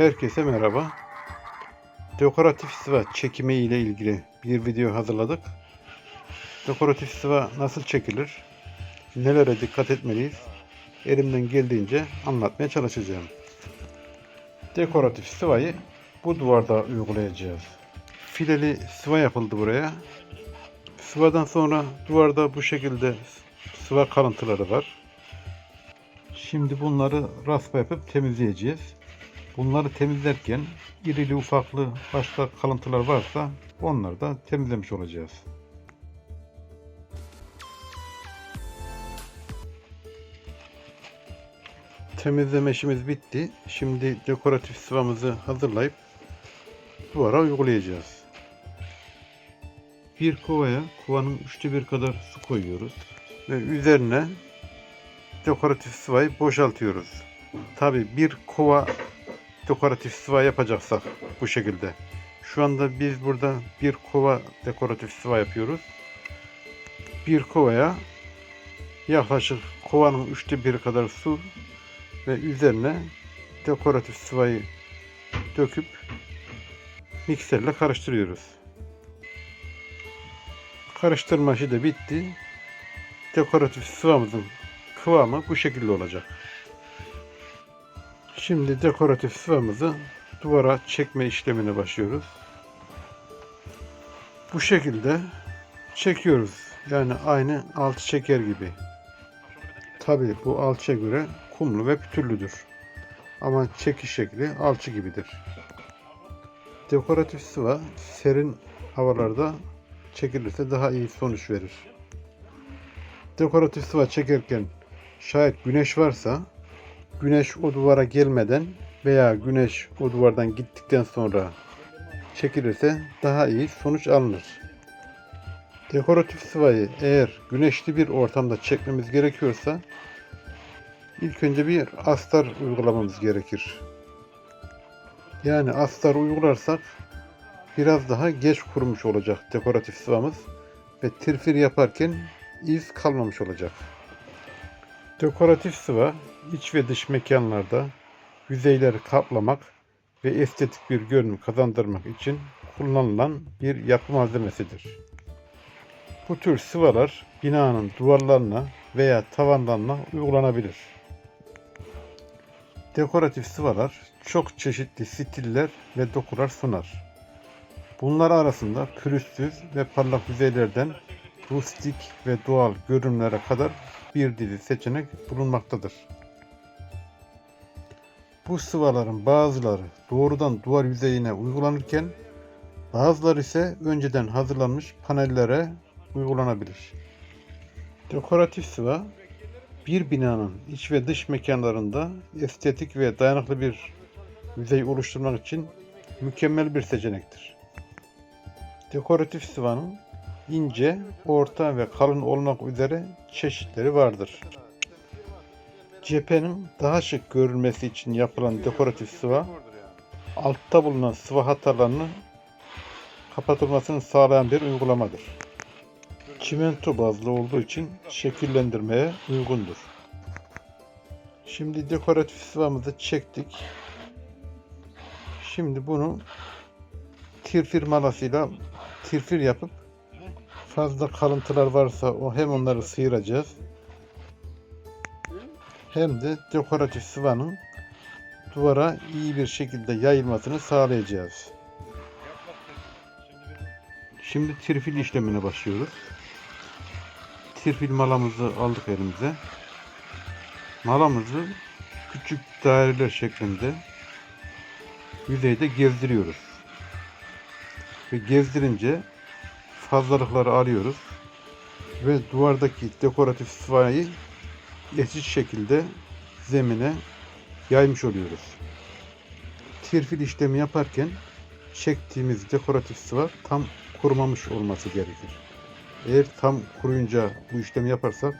Herkese merhaba. Dekoratif sıva çekimi ile ilgili bir video hazırladık. Dekoratif sıva nasıl çekilir? Nelere dikkat etmeliyiz? Elimden geldiğince anlatmaya çalışacağım. Dekoratif sıvayı bu duvarda uygulayacağız. Fileli sıva yapıldı buraya. Sıvadan sonra duvarda bu şekilde sıva kalıntıları var. Şimdi bunları raspa yapıp temizleyeceğiz. Bunları temizlerken irili ufaklı başka kalıntılar varsa onları da temizlemiş olacağız. Temizleme işimiz bitti. Şimdi dekoratif sıvamızı hazırlayıp duvara uygulayacağız. Bir kovaya kovanın üçte bir kadar su koyuyoruz ve üzerine dekoratif sıvayı boşaltıyoruz. Tabi bir kova dekoratif sıva yapacaksak bu şekilde. Şu anda biz burada bir kova dekoratif sıva yapıyoruz. Bir kovaya yaklaşık kovanın üçte bir kadar su ve üzerine dekoratif sıvayı döküp mikserle karıştırıyoruz. Karıştırma işi de bitti. Dekoratif sıvamızın kıvamı bu şekilde olacak. Şimdi dekoratif sıvamızı duvara çekme işlemine başlıyoruz. Bu şekilde çekiyoruz. Yani aynı alçı çeker gibi. Tabi bu alçıya göre kumlu ve pütürlüdür. Ama çekiş şekli alçı gibidir. Dekoratif sıva serin havalarda çekilirse daha iyi sonuç verir. Dekoratif sıva çekerken şayet güneş varsa güneş o duvara gelmeden veya güneş o duvardan gittikten sonra çekilirse daha iyi sonuç alınır. Dekoratif sıvayı eğer güneşli bir ortamda çekmemiz gerekiyorsa ilk önce bir astar uygulamamız gerekir. Yani astar uygularsak biraz daha geç kurumuş olacak dekoratif sıvamız ve tirfir yaparken iz kalmamış olacak. Dekoratif sıva iç ve dış mekanlarda yüzeyleri kaplamak ve estetik bir görünüm kazandırmak için kullanılan bir yapı malzemesidir. Bu tür sıvalar binanın duvarlarına veya tavanlarına uygulanabilir. Dekoratif sıvalar çok çeşitli stiller ve dokular sunar. Bunlar arasında pürüzsüz ve parlak yüzeylerden rustik ve doğal görünümlere kadar bir dizi seçenek bulunmaktadır. Bu sıvaların bazıları doğrudan duvar yüzeyine uygulanırken bazıları ise önceden hazırlanmış panellere uygulanabilir. Dekoratif sıva bir binanın iç ve dış mekanlarında estetik ve dayanıklı bir yüzey oluşturmak için mükemmel bir seçenektir. Dekoratif sıvanın ince, orta ve kalın olmak üzere çeşitleri vardır. Cephenin daha şık görünmesi için yapılan dekoratif sıva, altta bulunan sıva hatalarının kapatılmasını sağlayan bir uygulamadır. Çimento bazlı olduğu için şekillendirmeye uygundur. Şimdi dekoratif sıvamızı çektik. Şimdi bunu tirfir malasıyla tirfir yapıp fazla kalıntılar varsa o hem onları sıyıracağız hem de dekoratif sıvanın duvara iyi bir şekilde yayılmasını sağlayacağız. Şimdi tirfil işlemine başlıyoruz. Tirfil malamızı aldık elimize. Malamızı küçük daireler şeklinde yüzeyde gezdiriyoruz. Ve gezdirince fazlalıkları alıyoruz ve duvardaki dekoratif sıvayı eşit şekilde zemine yaymış oluyoruz. Tirfil işlemi yaparken çektiğimiz dekoratif sıva tam kurumamış olması gerekir. Eğer tam kuruyunca bu işlemi yaparsak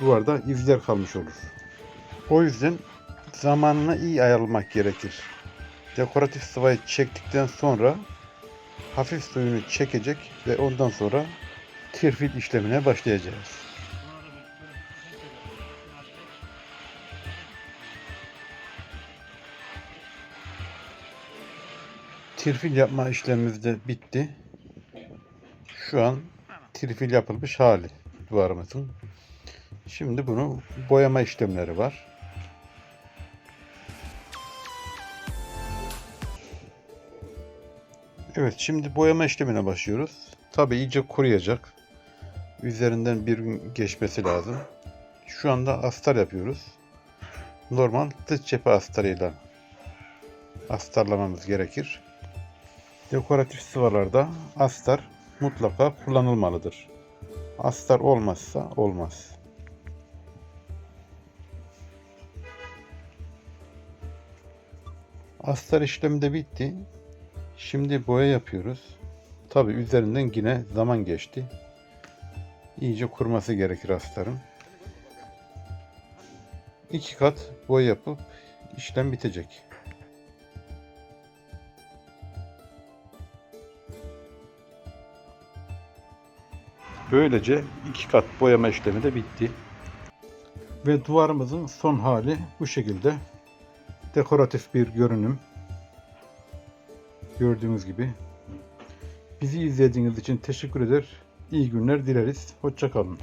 duvarda izler kalmış olur. O yüzden zamanına iyi ayarlamak gerekir. Dekoratif sıvayı çektikten sonra hafif suyunu çekecek ve ondan sonra tirfil işlemine başlayacağız. Tirfil yapma işlemimiz de bitti. Şu an tirfil yapılmış hali duvarımızın. Şimdi bunu boyama işlemleri var. Evet şimdi boyama işlemine başlıyoruz. Tabi iyice kuruyacak. Üzerinden bir gün geçmesi lazım. Şu anda astar yapıyoruz. Normal dış cephe astarıyla astarlamamız gerekir. Dekoratif sıvalarda astar mutlaka kullanılmalıdır. Astar olmazsa olmaz. Astar işlemi de bitti. Şimdi boya yapıyoruz. Tabi üzerinden yine zaman geçti. İyice kurması gerekir astarın. İki kat boya yapıp işlem bitecek. Böylece iki kat boyama işlemi de bitti. Ve duvarımızın son hali bu şekilde. Dekoratif bir görünüm. Gördüğünüz gibi. Bizi izlediğiniz için teşekkür eder. İyi günler dileriz. Hoşçakalın.